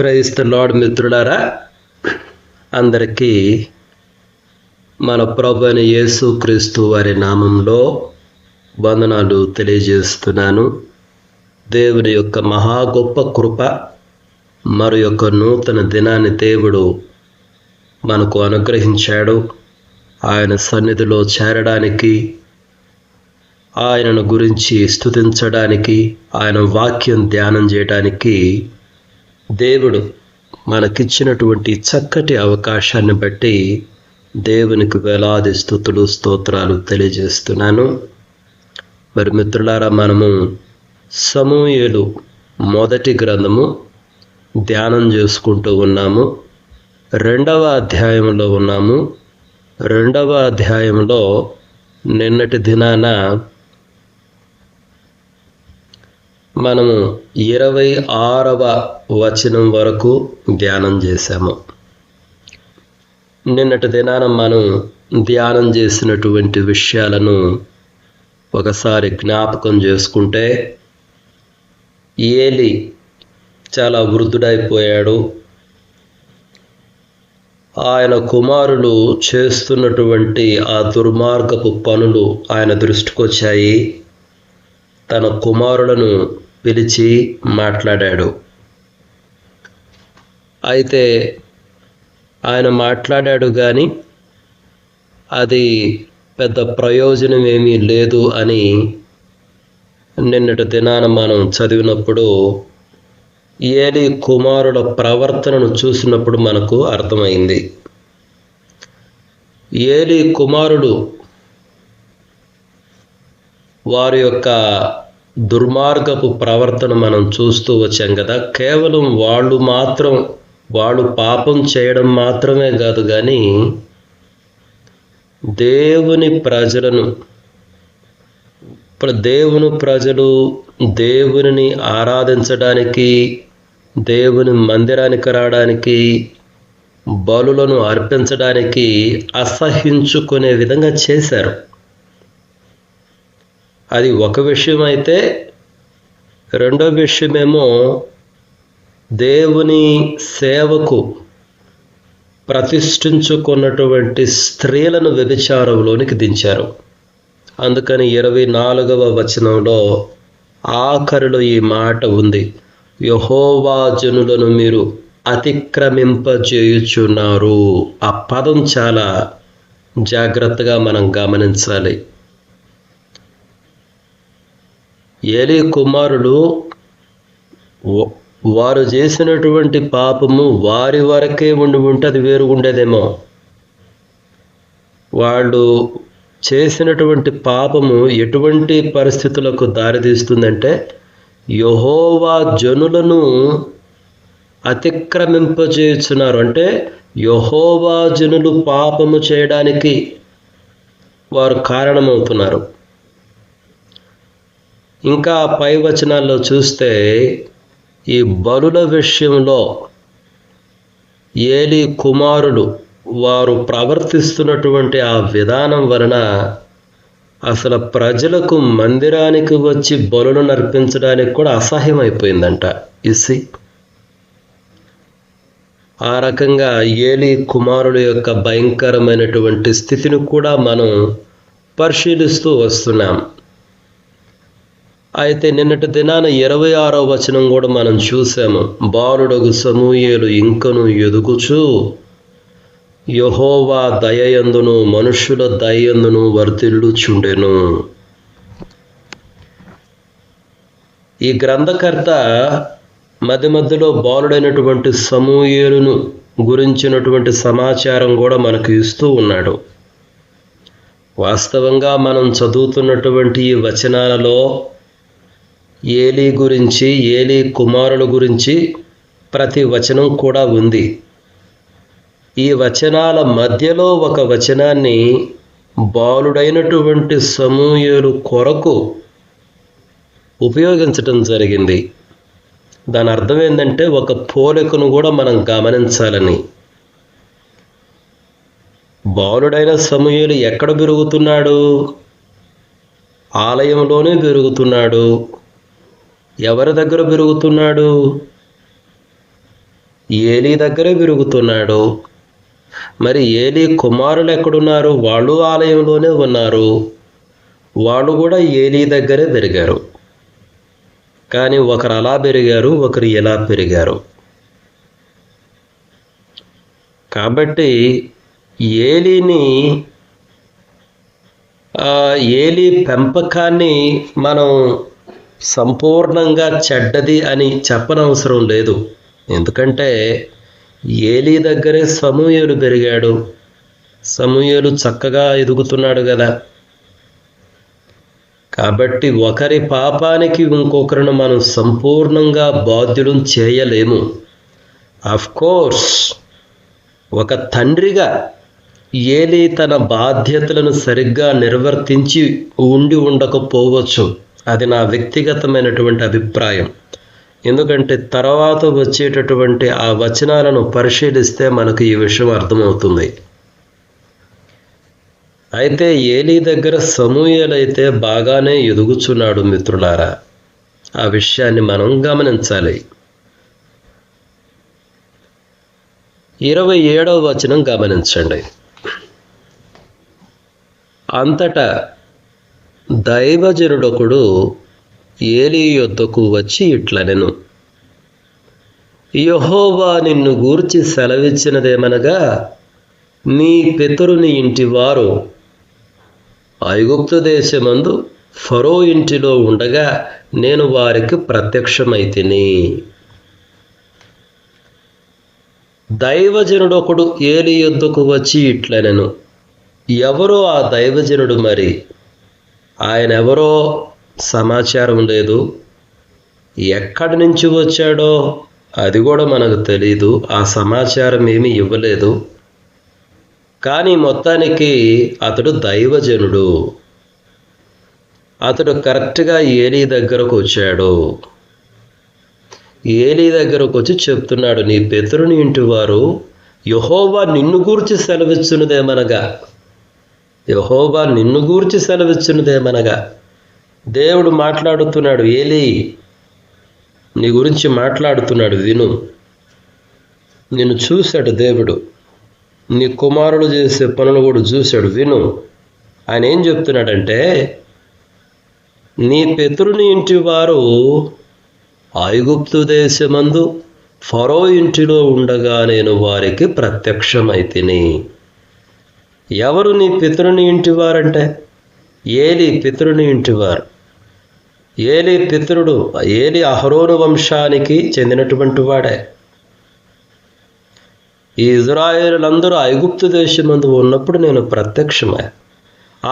ప్రైస్త lord మిత్రులారా. అందరికీ మన ప్రభు అయిన యేసు క్రీస్తు వారి నామంలో వందనాలు తెలియజేస్తున్నాను. దేవుని యొక్క మహా గొప్ప కృప మరి యొక్క నూతన దినాన్ని దేవుడు మనకు అనుగ్రహించాడు. ఆయన సన్నిధిలో చేరడానికి ఆయనను గురించి స్తుతించడానికి ఆయన వాక్యం ధ్యానం చేయడానికి దేవుడు మనకిచ్చినటువంటి చక్కటి అవకాశాన్ని బట్టి దేవునికి వేలాది స్థుతులు స్తోత్రాలు తెలియజేస్తున్నాను. మరి మిత్రులారా మనము సమూహలు మొదటి గ్రంథము ధ్యానం చేసుకుంటూ ఉన్నాము. రెండవ అధ్యాయంలో ఉన్నాము. రెండవ అధ్యాయంలో నిన్నటి దినాన మనము ఇరవై ఆరవ వచనం వరకు ధ్యానం చేశాము. నిన్నటి దినాన మనం ధ్యానం చేసినటువంటి విషయాలను ఒకసారి జ్ఞాపకం చేసుకుంటే ఏలి చాలా వృద్ధుడైపోయాడు. ఆయన కుమారులు చేస్తున్నటువంటి ఆ దుర్మార్గపు పనులు ఆయన దృష్టికొచ్చాయి. తన కుమారులను పిలిచి మాట్లాడాడు. అయితే ఆయన మాట్లాడాడు కానీ అది పెద్ద ప్రయోజనం ఏమీ లేదు అని నిన్నటి దినాన మనం చదివినప్పుడు ఏలి కుమారుల ప్రవర్తనను చూసినప్పుడు మనకు అర్థమైంది. ఏలి కుమారుడు వారి యొక్క దుర్మార్గపు ప్రవర్తన మనం చూస్తూ వచ్చాం కదా. కేవలం వాళ్ళు మాత్రం వాళ్ళు పాపం చేయడం మాత్రమే కాదు కానీ దేవుని ప్రజలను దేవుని ప్రజలు దేవుని ఆరాధించడానికి దేవుని మందిరానికి రావడానికి బలులను అర్పించడానికి అసహించుకునే విధంగా చేశారు. అది ఒక విషయం అయితే రెండో విషయమేమో దేవుని సేవకు ప్రతిష్ఠించుకున్నటువంటి స్త్రీలను వ్యభిచారంలోనికి దించారు. అందుకని ఇరవై నాలుగవ వచనంలో ఆఖరిలో ఈ మాట ఉంది. యహోవా జనులను మీరు అతిక్రమింపజేయుచున్నారు. ఆ పదం చాలా జాగ్రత్తగా మనం గమనించాలి. ఏలి కుమారులు వారు చేసినటువంటి పాపము వారి వరకే ఉండి ఉంటే అది వేరుగుండేదేమో వాళ్ళు చేసినటువంటి పాపము ఎటువంటి పరిస్థితులకు దారితీస్తుందంటే యహోవా జనులను అతిక్రమింపజేస్తున్నారు. అంటే యహోవా జనులు పాపము చేయడానికి వారు కారణమవుతున్నారు. ఇంకా పై వచనాల్లో చూస్తే ఈ బలుల విషయంలో ఏలి కుమారులు వారు ప్రవర్తిస్తున్నటువంటి ఆ విధానం వలన అసలు ప్రజలకు మందిరానికి వచ్చి బలులు నర్పించడానికి కూడా అసహ్యం అయిపోయిందంట ఇసి ఆ రకంగా ఏలి కుమారుల యొక్క భయంకరమైనటువంటి స్థితిని కూడా మనం పరిశీలిస్తూ వస్తున్నాం. అయితే నిన్నటి దినాన ఇరవై ఆరో వచనం కూడా మనం చూసాము. బాలుడగు సమూయేలు ఇంకను ఎదుగుచు యహోవా దయయందును మనుష్యుల దయయందును వర్తిల్లుచుండెను ఈ గ్రంథకర్త మధ్య మధ్యలో బాలుడైనటువంటి సమూయేలును గురించినటువంటి సమాచారం కూడా మనకు ఇస్తూ ఉన్నాడు. వాస్తవంగా మనం చదువుతున్నటువంటి ఈ వచనాలలో ఏలి గురించి ఏలి కుమారుల గురించి ప్రతి వచనం కూడా ఉంది. ఈ వచనాల మధ్యలో ఒక వచనాన్ని బాలుడైనటువంటి సమూహలు కొరకు ఉపయోగించటం జరిగింది. దాని అర్థం ఏంటంటే ఒక పోలికను కూడా మనం గమనించాలని. బాలుడైన సమూహలు ఎక్కడ పెరుగుతున్నాడు? ఆలయంలోనే పెరుగుతున్నాడు. ఎవరి దగ్గర పెరుగుతున్నాడు? ఏలీ దగ్గరే పెరుగుతున్నాడు. మరి ఏలీ కుమారులు ఎక్కడున్నారు? వాళ్ళు ఆలయంలోనే ఉన్నారు. వాళ్ళు కూడా ఏలీ దగ్గరే పెరిగారు. కానీ ఒకరు అలా పెరిగారు ఒకరు ఎలా పెరిగారు. కాబట్టి ఏలీని ఏలీ ఏలి పెంపకాన్ని మనం సంపూర్ణంగా చెడ్డది అని చెప్పనవసరం లేదు. ఎందుకంటే ఏలీ దగ్గరే సమూయలు పెరిగాడు. సమూయలు చక్కగా ఎదుగుతున్నాడు కదా కాబట్టి ఒకరి పాపానికి ఇంకొకరిని మనం సంపూర్ణంగా బాధ్యులు చేయలేము. అఫ్ కోర్స్ ఒక తండ్రిగా ఏలి తన బాధ్యతలను సరిగ్గా నిర్వర్తించి ఉండి ఉండకపోవచ్చు. అది నా వ్యక్తిగతమైనటువంటి అభిప్రాయం. ఎందుకంటే తర్వాత వచ్చేటటువంటి ఆ వచనాలను పరిశీలిస్తే మనకు ఈ విషయం అర్థమవుతుంది. అయితే ఏలీ దగ్గర సమూహలైతే బాగానే ఎదుగుచున్నాడు మిత్రులారా. ఆ విషయాన్ని మనం గమనించాలి. ఇరవై ఏడవ వచనం గమనించండి. అంతటా దైవజనుడొకడు ఏలీ యొద్దకు వచ్చి ఇట్లనెను. యహోవా నిన్ను గూర్చి సెలవిచ్చినదేమనగా నీ పితరుని ఇంటి వారు ఐగుప్తు దేశమందు ఫరో ఇంటిలో ఉండగా నేను వారికి ప్రత్యక్షమైతిని. దైవజనుడొకడు ఏలి యొద్దకు వచ్చి ఇట్లనెను. ఎవరో ఆ దైవజనుడు మరి? ఆయన ఎవరో సమాచారం లేదు. ఎక్కడి నుంచి వచ్చాడో అది కూడా మనకు తెలీదు. ఆ సమాచారం ఏమీ ఇవ్వలేదు. కానీ మొత్తానికి అతడు దైవజనుడు. అతడు కరెక్ట్గా ఏలీ దగ్గరకు వచ్చాడు. ఏలీ దగ్గరకు వచ్చి చెప్తున్నాడు నీ పితరుని ఇంటి వారు యహోవా నిన్ను గూర్చి సెలవిచ్చున్నదేమనగా యహోబా నిన్ను గూర్చి సెలవిచ్చున్నదేమనగా దేవుడు మాట్లాడుతున్నాడు ఏలి నీ గురించి మాట్లాడుతున్నాడు విను. నిన్ను చూశాడు దేవుడు. నీ కుమారుడు చేసే పనులు కూడా చూశాడు విను. ఆయన ఏం చెప్తున్నాడంటే నీ పితరుని ఇంటి వారు ఐగుప్తు దేశమందు ఫరో ఇంటిలో ఉండగా నేను వారికి ప్రత్యక్షమైతిని ఎవరు నీ పితరుని ఇంటివారంటే? ఏలి పితరుని ఇంటివారు. ఏలి పితరుడు ఏలి అహరోను వంశానికి చెందినటువంటి వాడే. ఈ ఇజ్రాయేలులందరూ ఐగుప్తు దేశమందు ఉన్నప్పుడు నేను ప్రత్యక్షమే.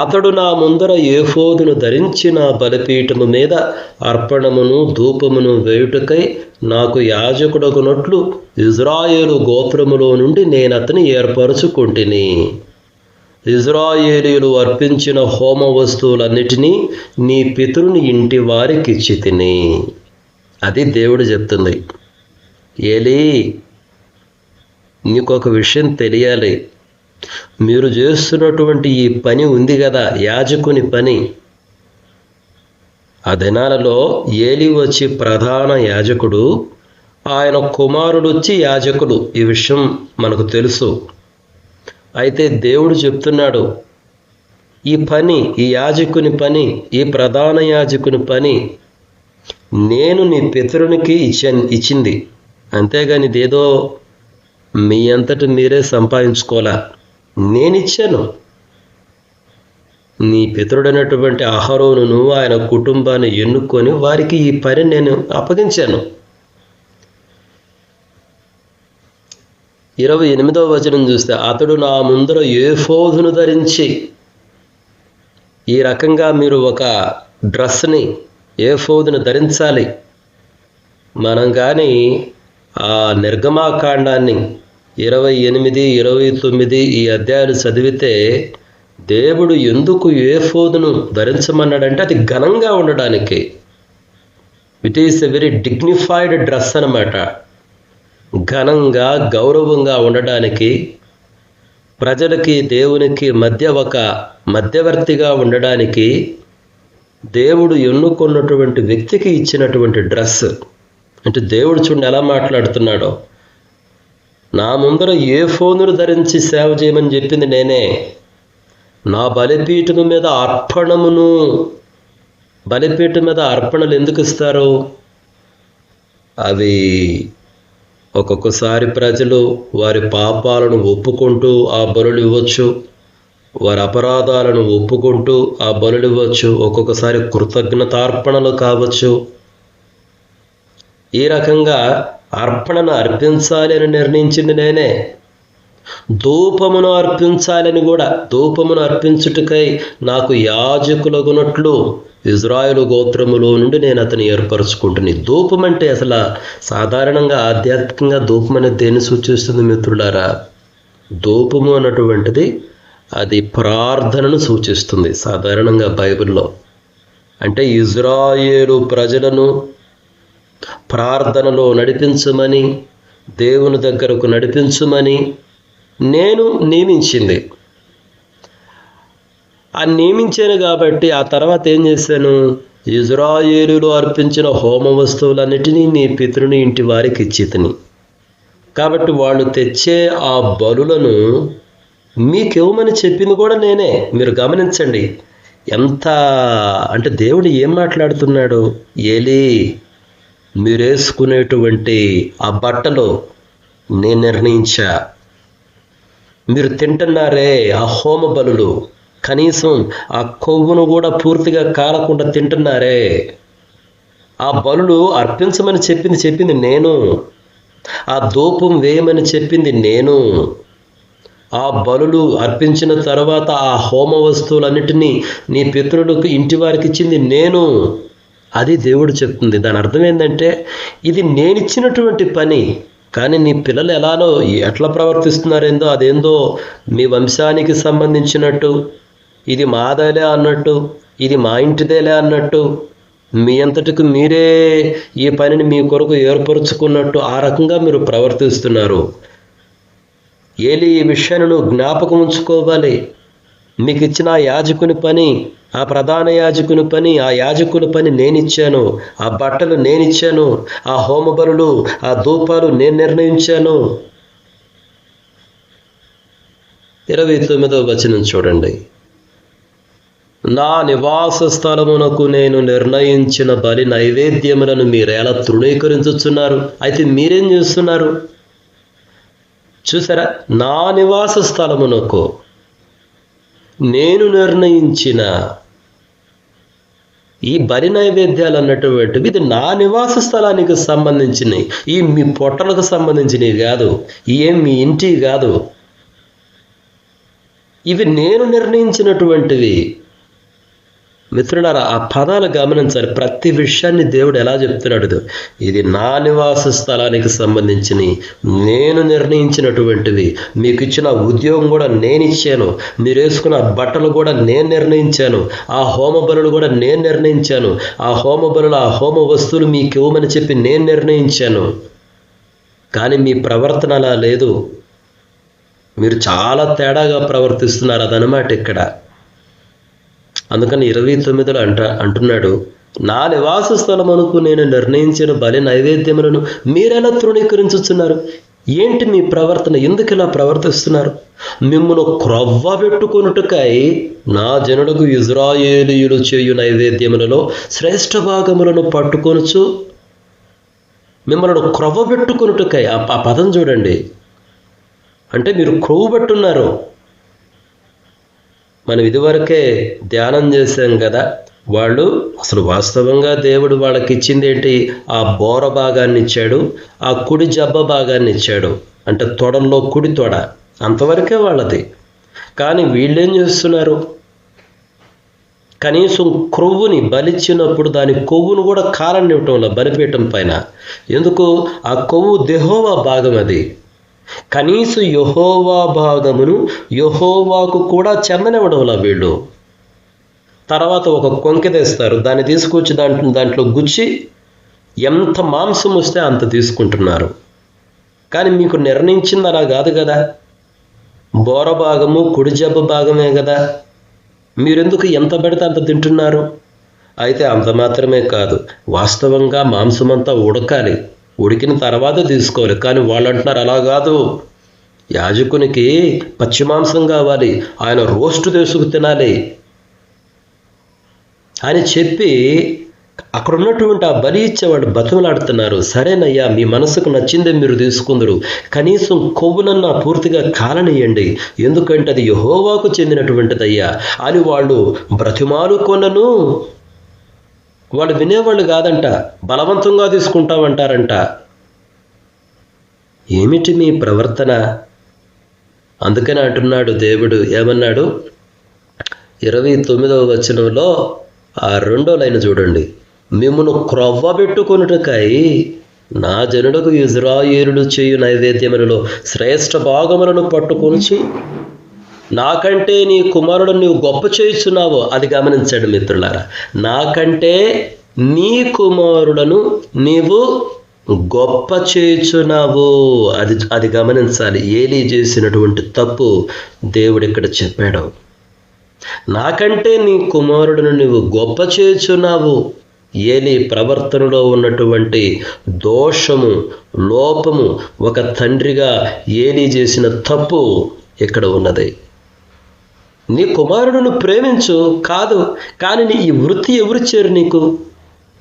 అతడు నా ముందర ఏఫోదును ధరించి నా బలిపీఠము మీద అర్పణమును ధూపమును వేయుటకై నాకు యాజకుడగునట్లు ఇజ్రాయేలు గోత్రములో నుండి నేను అతని ఏర్పరచుకుంటుని. ఇజ్రాయేలీలు అర్పించిన హోమ వస్తువులన్నిటినీ నీ పితరుని ఇంటి వారికి ఇచ్చి తిని. అది దేవుడు చెప్తుంది. ఏలీ నీకు ఒక విషయం తెలియాలి. మీరు చేస్తున్నటువంటి ఈ పని ఉంది కదా యాజకుని పని. ఆ దినాలలో ఏలి వచ్చి ప్రధాన యాజకుడు ఆయన కుమారుడు వచ్చి యాజకుడు. ఈ విషయం మనకు తెలుసు. అయితే దేవుడు చెప్తున్నాడు ఈ పని ఈ యాజకుని పని ఈ ప్రధాన యాజకుని పని నేను నీ పితరునికి ఇచ్చాను ఇచ్చింది. అంతేగాని ఇదేదో మీ అంతటి మీరే సంపాదించుకోవాలా? నేనిచ్చాను. నీ పితరుడైనటువంటి నువ్వు ఆయన కుటుంబాన్ని ఎన్నుకొని వారికి ఈ పని నేను అప్పగించాను. ఇరవై ఎనిమిదవ వచనం చూస్తే అతడు నా ముందర ఏఫోదును ధరించి ఈ రకంగా మీరు ఒక డ్రెస్ని ఏఫోదును ధరించాలి. మనం కానీ ఆ నిర్గమాకాండాన్ని ఇరవై ఎనిమిది ఇరవై తొమ్మిది ఈ అధ్యాయాలు చదివితే దేవుడు ఎందుకు ఏఫోదును ధరించమన్నాడంటే అది ఘనంగా ఉండడానికి. It is a very dignified dress అన్నమాట. ఘనంగా గౌరవంగా ఉండడానికి ప్రజలకి దేవునికి మధ్య ఒక మధ్యవర్తిగా ఉండడానికి దేవుడు ఎన్నుకున్నటువంటి వ్యక్తికి ఇచ్చినటువంటి డ్రెస్. అంటే దేవుడు చూడండి ఎలా మాట్లాడుతున్నాడో. నా ముందర ఏ ఫోనులు ధరించి సేవ చేయమని చెప్పింది నేనే. నా బలిపీఠము మీద అర్పణమును బలిపీఠం మీద అర్పణలు ఎందుకు ఇస్తారు? అవి ఒక్కొక్కసారి ప్రజలు వారి పాపాలను ఒప్పుకుంటూ ఆ బలులు ఇవ్వచ్చు. వారి అపరాధాలను ఒప్పుకుంటూ ఆ బలులు ఇవ్వచ్చు. ఒక్కొక్కసారి కృతజ్ఞతార్పణలు కావచ్చు. ఈ రకంగా అర్పణను అర్పించాలి అని నిర్ణయించింది నేనే. ధూపమును అర్పించాలని కూడా ధూపమును అర్పించుటకై నాకు యాజకులగునట్లు ఇజ్రాయెలు గోత్రములో నుండి నేను అతను ఏర్పరచుకుంటుని. ధూపం అంటే అసలు సాధారణంగా ఆధ్యాత్మికంగా ధూపం అనేది దేన్ని సూచిస్తుంది మిత్రులారా? ధూపము అన్నటువంటిది అది ప్రార్థనను సూచిస్తుంది సాధారణంగా బైబిల్లో. అంటే ఇజ్రాయేలు ప్రజలను ప్రార్థనలో నడిపించమని దేవుని దగ్గరకు నడిపించమని నేను నియమించింది. ఆ నియమించాను కాబట్టి ఆ తర్వాత ఏం చేశాను? ఇజ్రాయేలులో అర్పించిన హోమ వస్తువులన్నిటినీ నీ పితృని ఇంటి వారికి ఇచ్చితిని. కాబట్టి వాళ్ళు తెచ్చే ఆ బలులను మీకివ్వమని చెప్పింది కూడా నేనే. మీరు గమనించండి. ఎంత అంటే దేవుడు ఏం మాట్లాడుతున్నాడు? ఏలి మీరేసుకునేటువంటి ఆ బట్టలు నేను నిర్ణయించా. మీరు తింటున్నారే ఆ హోమ బలులు కనీసం ఆ కొవ్వును కూడా పూర్తిగా కాలకుండా తింటున్నారే. ఆ బలులు అర్పించమని చెప్పింది చెప్పింది నేను. ఆ ధూపం వేయమని చెప్పింది నేను. ఆ బలులు అర్పించిన తర్వాత ఆ హోమ వస్తువులన్నిటినీ నీ పితరులకు ఇంటి వారికి ఇచ్చింది నేను. అది దేవుడు చెప్తుంది. దాని అర్థం ఏంటంటే ఇది నేనిచ్చినటువంటి పని. కానీ నీ పిల్లలు ఎలానో ఎట్లా ప్రవర్తిస్తున్నారేందో అదేందో మీ వంశానికి సంబంధించినట్టు ఇది మాదేలే అన్నట్టు ఇది మా ఇంటిదేలే అన్నట్టు మీ అంతటికి మీరే ఈ పనిని మీ కొరకు ఏర్పరుచుకున్నట్టు ఆ రకంగా మీరు ప్రవర్తిస్తున్నారు. ఏలి ఈ విషయాన్ని నువ్వు జ్ఞాపకం ఉంచుకోవాలి. మీకు ఇచ్చిన ఆ యాజకుని పని ఆ ప్రధాన యాజకుని పని ఆ యాజకుని పని నేనిచ్చాను. ఆ బట్టలు నేనిచ్చాను. ఆ హోమబరులు ఆ ధూపాలు నేను నిర్ణయించాను. ఇరవై తొమ్మిదవ వచనం చూడండి. నా నివాస స్థలమునకు నేను నిర్ణయించిన బలి నైవేద్యములను మీరు ఎలా తృణీకరించుచున్నారు? అయితే మీరేం చేస్తున్నారు? చూసారా? నా నివాస స్థలమునకు నేను నిర్ణయించిన ఈ బలి నైవేద్యాలు అన్నటువంటివి ఇది నా నివాస స్థలానికి సంబంధించినవి. ఈ మీ పొట్టలకు సంబంధించినవి కాదు. ఏం మీ ఇంటి కాదు. ఇవి నేను నిర్ణయించినటువంటివి. మిత్రులారా ఆ పదాలు గమనించాలి ప్రతి విషయాన్ని దేవుడు ఎలా చెప్తున్నాడు ఇది. నా నివాస స్థలానికి సంబంధించిన నేను నిర్ణయించినటువంటివి మీకు ఇచ్చిన ఉద్యోగం కూడా నేను ఇచ్చాను. మీరు వేసుకున్న బట్టలు కూడా నేను నిర్ణయించాను. ఆ హోమ బలులు కూడా నేను నిర్ణయించాను. ఆ హోమ బలులు ఆ హోమ వస్తువులు మీకు ఇవ్వమని చెప్పి నేను నిర్ణయించాను. కానీ మీ ప్రవర్తన అలా లేదు. మీరు చాలా తేడాగా ప్రవర్తిస్తున్నారు అదనమాట ఇక్కడ. అందుకని ఇరవై తొమ్మిదిలో అంట అంటున్నాడు నా నివాస స్థలమునకు నేను నిర్ణయించిన బలి నైవేద్యములను మీరెలా తృణీకరించుతున్నారు ఏంటి మీ ప్రవర్తన? ఎందుకు ఇలా ప్రవర్తిస్తున్నారు? మిమ్మల్ని క్రొవ్వ పెట్టుకొనుటకై నా జనులకు ఇజ్రాయేలీయులు చేయు నైవేద్యములలో శ్రేష్ఠ భాగములను పట్టుకొనుచు మిమ్మల్ని క్రొవ్వ పెట్టుకొనుటకై ఆ ఆ పదం చూడండి. అంటే మీరు క్రొవ్వు పెట్టున్నారు. మనం ఇదివరకే ధ్యానం చేశాం కదా వాళ్ళు అసలు వాస్తవంగా దేవుడు వాళ్ళకి ఇచ్చింది ఏంటి ఆ బోర భాగాన్ని ఇచ్చాడు ఆ కుడి జబ్బ భాగాన్ని ఇచ్చాడు అంటే తొడల్లో కుడి తొడ అంతవరకే వాళ్ళది. కానీ వీళ్ళేం చేస్తున్నారు? కనీసం క్రొవ్వుని బలిచ్చినప్పుడు దాని కొవ్వును కూడా కాలనివ్వటంలో బలిపీఠం పైన. ఎందుకు? ఆ కొవ్వు దేహోవా భాగం అది. కనీస యహోవా భాగమును యహోవాకు కూడా చెందనివ్వడంలా వీళ్ళు. తర్వాత ఒక కొంక తెస్తారు. దాన్ని తీసుకొచ్చి దాంట్లో దాంట్లో గుచ్చి ఎంత మాంసం వస్తే అంత తీసుకుంటున్నారు. కానీ మీకు నిర్ణయించింది అలా కాదు కదా. బోర భాగము కుడి జబ్బ భాగమే కదా. మీరెందుకు ఎంత పెడితే అంత తింటున్నారు? అయితే అంత మాత్రమే కాదు. వాస్తవంగా మాంసమంతా ఉడకాలి. ఉడికిన తర్వాత తీసుకోవాలి. కానీ వాళ్ళు అంటున్నారు అలా కాదు. యాజకునికి పచ్చి మాంసం కావాలి. ఆయన రోస్ట్ తీసుకు తినాలి. అని చెప్పి అక్కడ ఉన్నటువంటి ఆ బలి ఇచ్చేవాడు బతుమలాడుతున్నారు. సరేనయ్యా మీ మనసుకు నచ్చిందే మీరు తీసుకుందరు. కనీసం కొవ్వునన్నా పూర్తిగా కాలనియండి. ఎందుకంటే అది యహోవాకు చెందినటువంటిదయ్యా. అని వాళ్ళు బ్రతిమాలు కొనను వాళ్ళు వినేవాళ్ళు కాదంట బలవంతంగా తీసుకుంటామంటారంట. ఏమిటి మీ ప్రవర్తన? అందుకని అంటున్నాడు దేవుడు ఏమన్నాడు? ఇరవై తొమ్మిదవ వచనంలో ఆ రెండో లైన్ చూడండి. మిమ్మను క్రొవ్వబెట్టుకొనుటకై నా జనుడకు ఇజ్రాయేలుడు చేయు నైవేద్యములలో శ్రేష్ఠ భాగములను పట్టుకొనిచి నాకంటే నీ కుమారుడు నీవు గొప్ప చేయుచున్నావో అది గమనించండి మిత్రులారా. నాకంటే నీ కుమారులను నీవు గొప్ప చేయుచున్నావు అది అది గమనించాలి. ఏలీ చేసినటువంటి తప్పు దేవుడు ఇక్కడ చెప్పాడు. నాకంటే నీ కుమారుడును నువ్వు గొప్ప చేయుచున్నావు. ఏలి ప్రవర్తనలో ఉన్నటువంటి దోషము లోపము ఒక తండ్రిగా ఏలి చేసిన తప్పు ఇక్కడ ఉన్నది. నీ కుమారుడును ప్రేమించు కాదు కానీ నీ ఈ వృత్తి ఎవరిచ్చారు నీకు?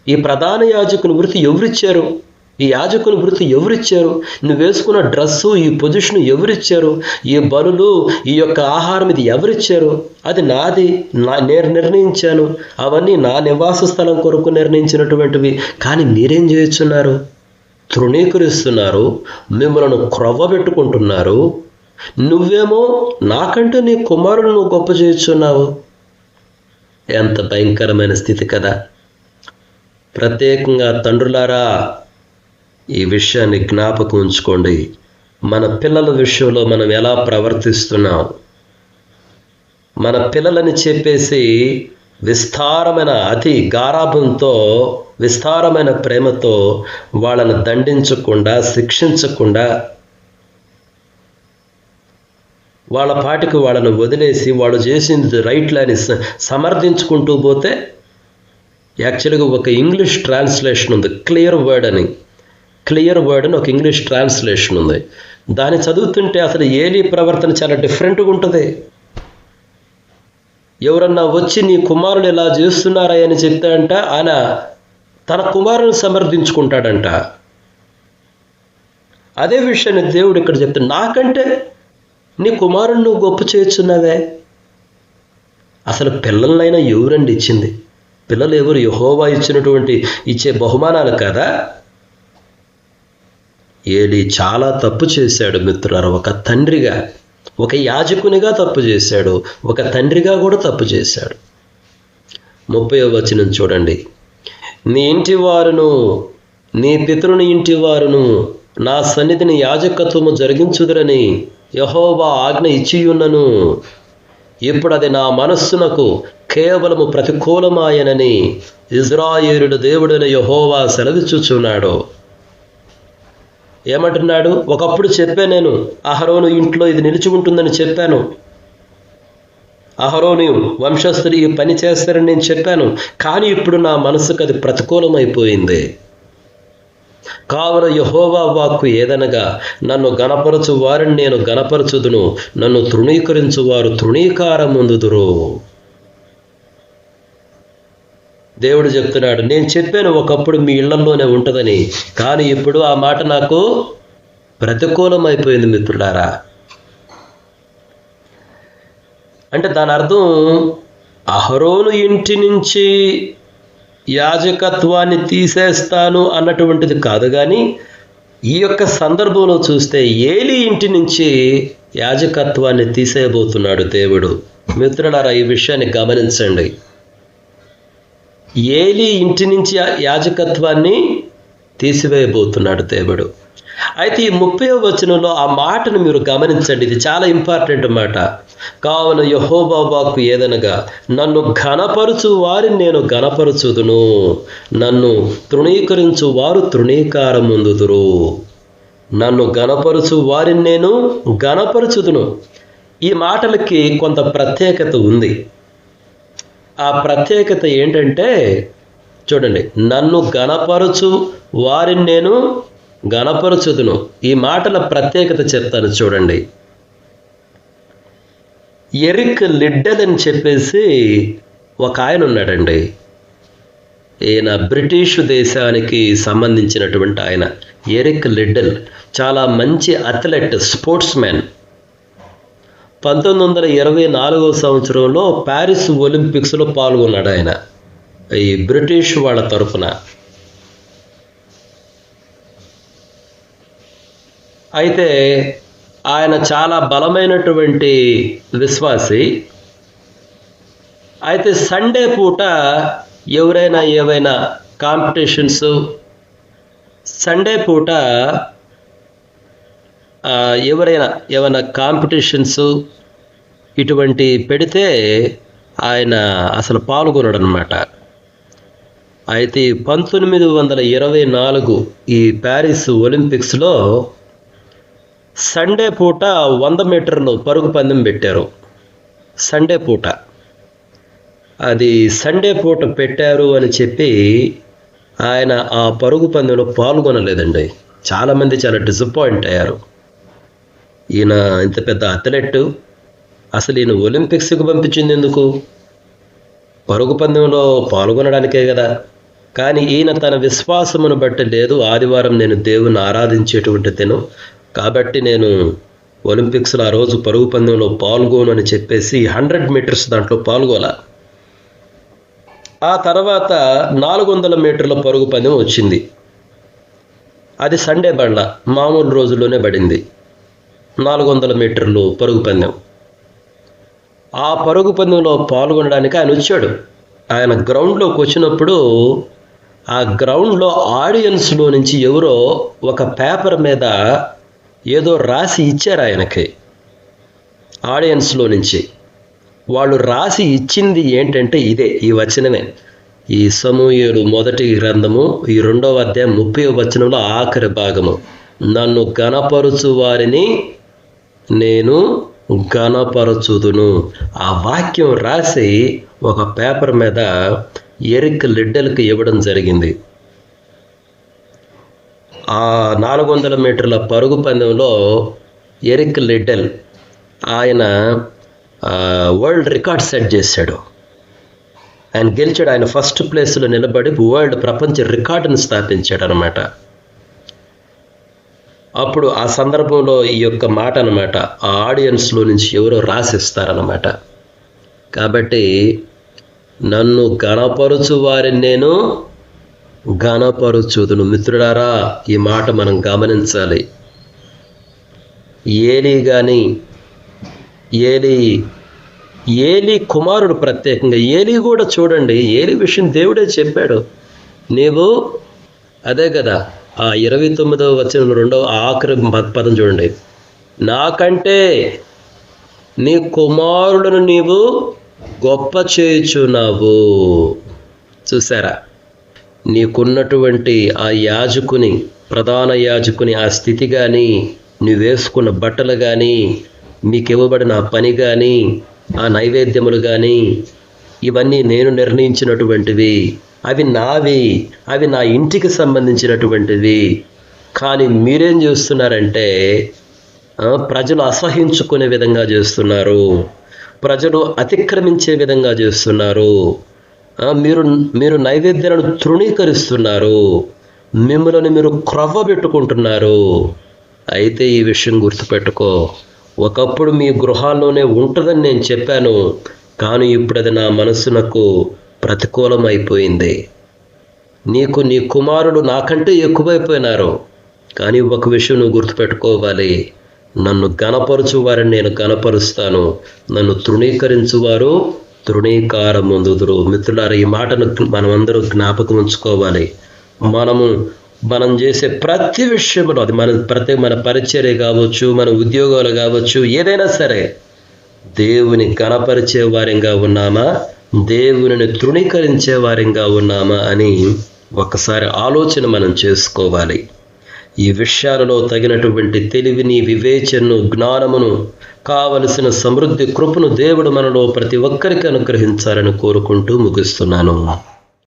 ఈ ప్రధాన యాజకుని వృత్తి ఎవరిచ్చారు ఈ యాజకుని వృత్తి ఎవరిచ్చారు నువ్వు వేసుకున్న డ్రెస్సు ఈ పొజిషన్ ఎవరిచ్చారు ఈ బలులు ఈ యొక్క ఆహారం ఇది ఎవరిచ్చారు అది నాది నా నేను నిర్ణయించాను. అవన్నీ నా నివాస స్థలం కొరకు నిర్ణయించినటువంటివి. కానీ మీరేం చేస్తున్నారు? తృణీకరిస్తున్నారు మిమ్మల్ని క్రొవ్వబెట్టుకుంటున్నారు నువ్వేమో నాకంటే నీ కుమారుడు నువ్వు గొప్ప చేస్తున్నావు ఎంత భయంకరమైన స్థితి కదా. ప్రత్యేకంగా తండ్రులారా ఈ విషయాన్ని జ్ఞాపకం ఉంచుకోండి. మన పిల్లల విషయంలో మనం ఎలా ప్రవర్తిస్తున్నాం? మన పిల్లలని చెప్పేసి విస్తారమైన అతి గారాభంతో విస్తారమైన ప్రేమతో వాళ్ళని దండించకుండా శిక్షించకుండా వాళ్ళ పాటికి వాళ్ళని వదిలేసి వాళ్ళు చేసింది రైట్లని సమర్థించుకుంటూ పోతే యాక్చువల్గా ఒక ఇంగ్లీష్ ట్రాన్స్లేషన్ ఉంది. క్లియర్ వర్డ్ అని. క్లియర్ వర్డ్ అని ఒక ఇంగ్లీష్ ట్రాన్స్లేషన్ ఉంది. దాన్ని చదువుతుంటే అసలు ఏలి ప్రవర్తన చాలా డిఫరెంట్గా ఉంటుంది. ఎవరన్నా వచ్చి నీ కుమారుడు ఇలా చేస్తున్నారా అని చెప్తాడంట ఆయన తన కుమారుని సమర్థించుకుంటాడంట. అదే విషయాన్ని దేవుడు ఇక్కడ చెప్తాడు నాకంటే నీ కుమారుడు నువ్వు గొప్ప చేయొచ్చున్నావే అసలు పిల్లలనైనా ఎవరండి ఇచ్చింది? పిల్లలు ఎవరు? యహోవా ఇచ్చినటువంటి ఇచ్చే బహుమానాలు కదా? ఏలి చాలా తప్పు చేశాడు మిత్రులారా. ఒక తండ్రిగా ఒక యాజకునిగా తప్పు చేశాడు. ఒక తండ్రిగా కూడా తప్పు చేశాడు. ముప్పై వచనం చూడండి. నీ ఇంటి వారును నీ పితరుని ఇంటి వారును నా సన్నిధిని యాజకత్వము జరిగించుదురని యహోవా ఆజ్ఞ ఇచ్చియున్నను. ఇప్పుడు అది నా మనస్సునకు కేవలము ప్రతికూలమాయనని ఇజ్రాయేలుడు దేవుడైన యహోవా సెలవిచ్చుచున్నాడు. ఏమంటున్నాడు? ఒకప్పుడు చెప్పే నేను అహరోను ఇంట్లో ఇది నిలిచి ఉంటుందని చెప్పాను. అహరోని వంశస్థులు ఈ పని చేస్తారని నేను చెప్పాను కానీ ఇప్పుడు నా మనసుకు అది ప్రతికూలమైపోయింది. కావున యహోవా వాక్కు ఏదనగా నన్ను గణపరచు వారిని నేను గణపరచుదును నన్ను తృణీకరించు వారు తృణీకారముందుదురు. దేవుడు చెప్తున్నాడు నేను చెప్పాను ఒకప్పుడు మీ ఇళ్ళలోనే ఉంటుందని కానీ ఇప్పుడు ఆ మాట నాకు ప్రతికూలమైపోయింది మిత్రులారా. అంటే దాని అర్థం అహరోను ఇంటి నుంచి యాజకత్వాన్ని తీసేస్తాను అన్నటువంటిది కాదు కానీ ఈ యొక్క సందర్భంలో చూస్తే ఏలి ఇంటి నుంచి యాజకత్వాన్ని తీసేయబోతున్నాడు దేవుడు. మిత్రులారా ఈ విషయాన్ని గమనించండి. ఏలి ఇంటి నుంచి యాజకత్వాన్ని తీసివేయబోతున్నాడు దేవుడు. అయితే ఈ ముప్పై వచనంలో ఆ మాటను మీరు గమనించండి. ఇది చాలా ఇంపార్టెంట్ మాట. కావున యహోబాబాకు ఏదనగా నన్ను ఘనపరుచు వారిని నేను ఘనపరుచుదును. నన్ను తృణీకరించు వారు తృణీకారముందుదురు. నన్ను గణపరుచు వారిని నేను ఘనపరుచుదును. ఈ మాటలకి కొంత ప్రత్యేకత ఉంది. ఆ ప్రత్యేకత ఏంటంటే చూడండి నన్ను ఘనపరుచు వారిని నేను గణపరచుదును. ఈ మాటల ప్రత్యేకత చెప్తాను చూడండి. ఎరిక్ లిడ్డల్ అని చెప్పేసి ఒక ఆయన ఉన్నాడండి. ఈయన బ్రిటిష్ దేశానికి సంబంధించినటువంటి ఆయన ఎరిక్ లిడ్డల్. చాలా మంచి అథ్లెట్ స్పోర్ట్స్ మ్యాన్. పంతొమ్మిది వందల ఇరవై నాలుగో సంవత్సరంలో ప్యారిస్ ఒలింపిక్స్లో పాల్గొన్నాడు ఆయన. ఈ బ్రిటిష్ వాళ్ళ తరఫున అయితే ఆయన చాలా బలమైనటువంటి విశ్వాసి. అయితే సండే పూట ఎవరైనా ఏవైనా కాంపిటీషన్స్ సండే పూట ఎవరైనా ఏమైనా కాంపిటీషన్స్ ఇటువంటి పెడితే ఆయన అసలు పాల్గొనడు అనమాట అయితే పంతొమ్మిది వందల ఇరవై నాలుగు ఈ ప్యారిస్ ఒలింపిక్స్లో సండే పూట వంద మీటర్లు పరుగు పందెం పెట్టారు. సండే పూట. అది సండే పూట పెట్టారు అని చెప్పి ఆయన ఆ పరుగు పందెంలో పాల్గొనలేదండి. చాలామంది చాలా డిసప్పాయింట్ అయ్యారు. ఈయన ఇంత పెద్ద అథ్లెట్. అసలు ఈయన ఒలింపిక్స్కి పంపించింది ఎందుకు? పరుగు పందెంలో పాల్గొనడానికే కదా. కానీ ఈయన తన విశ్వాసమును బట్టి లేదు. ఆదివారం నేను దేవుని ఆరాధించేటువంటి దినం. కాబట్టి నేను ఒలింపిక్స్లో ఆ రోజు పరుగు పందెంలో పాల్గొను అని చెప్పేసి హండ్రెడ్ మీటర్స్ దాంట్లో పాల్గొల. ఆ తర్వాత నాలుగు వందల మీటర్ల పరుగు పందెం వచ్చింది. అది సండే బండ్ల మామూలు రోజుల్లోనే పడింది. నాలుగు వందల మీటర్లు పరుగు పందెం. ఆ పరుగు పందెంలో పాల్గొనడానికి ఆయన వచ్చాడు. ఆయన గ్రౌండ్లోకి వచ్చినప్పుడు ఆ గ్రౌండ్లో ఆడియన్స్లో నుంచి ఎవరో ఒక పేపర్ మీద ఏదో రాసి ఇచ్చారు ఆయనకి. ఆడియన్స్లో నుంచి. వాళ్ళు రాసి ఇచ్చింది ఏంటంటే ఇదే ఈ వచనమే. ఈ సమూహేడు మొదటి గ్రంథము ఈ రెండవ అధ్యాయం ముప్పై వచనంలో ఆఖరి భాగము. నన్ను గణపరుచు వారిని నేను గణపరచుదును ఆ వాక్యం రాసి ఒక పేపర్ మీద ఎరిక్ లిడ్డల్కి ఇవ్వడం జరిగింది. ఆ నాలుగు వందల మీటర్ల పరుగు పందెంలో ఎరిక్ లిడ్డల్ ఆయన వరల్డ్ రికార్డ్ సెట్ చేశాడు. ఆయన గెలిచాడు. ఆయన ఫస్ట్ ప్లేస్లో నిలబడి వరల్డ్ ప్రపంచ రికార్డును స్థాపించాడు అనమాట అప్పుడు ఆ సందర్భంలో ఈ యొక్క మాట అనమాట ఆ ఆడియన్స్లో నుంచి ఎవరో రాసిస్తారనమాట కాబట్టి నన్ను గణపరుచు వారిని నేను గణపరుచుదును మిత్రుడారా ఈ మాట మనం గమనించాలి. ఏలి కానీ ఏలి ఏలి కుమారుడు ప్రత్యేకంగా ఏలి కూడా చూడండి ఏలి విషయం దేవుడే చెప్పాడు. నీవు అదే కదా ఆ ఇరవై తొమ్మిదవ వచ్చిన రెండవ ఆఖరి పదం చూడండి. నాకంటే నీ కుమారులను నీవు గొప్ప చేయుచున్నావు. చూసారా నీకున్నటువంటి ఆ యాజకుని ప్రధాన యాజకుని ఆ స్థితి కానీ నువ్వు వేసుకున్న బట్టలు కానీ నీకు ఇవ్వబడిన ఆ పని కానీ ఆ నైవేద్యములు కానీ ఇవన్నీ నేను నిర్ణయించినటువంటివి. అవి నావి అవి నా ఇంటికి సంబంధించినటువంటివి. కానీ మీరేం చేస్తున్నారంటే ప్రజలు అసహించుకునే విధంగా చేస్తున్నారు. ప్రజలు అతిక్రమించే విధంగా చేస్తున్నారు. మీరు మీరు నైవేద్యాలను తృణీకరిస్తున్నారు. మిమ్మల్ని మీరు క్రవ్వ పెట్టుకుంటున్నారు. అయితే ఈ విషయం గుర్తుపెట్టుకో. ఒకప్పుడు మీ గృహాల్లోనే ఉంటుందని నేను చెప్పాను. కానీ ఇప్పుడు అది నా మనసునకు ప్రతికూలమైపోయింది. నీకు నీ కుమారుడు నాకంటే ఎక్కువైపోయినారు. కానీ ఒక విషయం నువ్వు గుర్తుపెట్టుకోవాలి. నన్ను గణపరచువారని నేను గణపరుస్తాను నన్ను తృణీకరించువారు తృణీకారం ముందుదురు మిత్రులారా ఈ మాటను మనమందరూ జ్ఞాపకం ఉంచుకోవాలి. మనము మనం చేసే ప్రతి విషయంలో అది మన ప్రతి మన పరిచర్య కావచ్చు మన ఉద్యోగాలు కావచ్చు ఏదైనా సరే దేవుని గణపరిచే వారంగా ఉన్నామా? దేవుని తృణీకరించే వారంగా ఉన్నామా? అని ఒకసారి ఆలోచన మనం చేసుకోవాలి. ఈ విషయాలలో తగినటువంటి తెలివిని వివేచనను జ్ఞానమును కావలసిన సమృద్ధి కృపను దేవుడు మనలో ప్రతి ఒక్కరికి అనుగ్రహించాలని కోరుకుంటూ ముగిస్తున్నాను.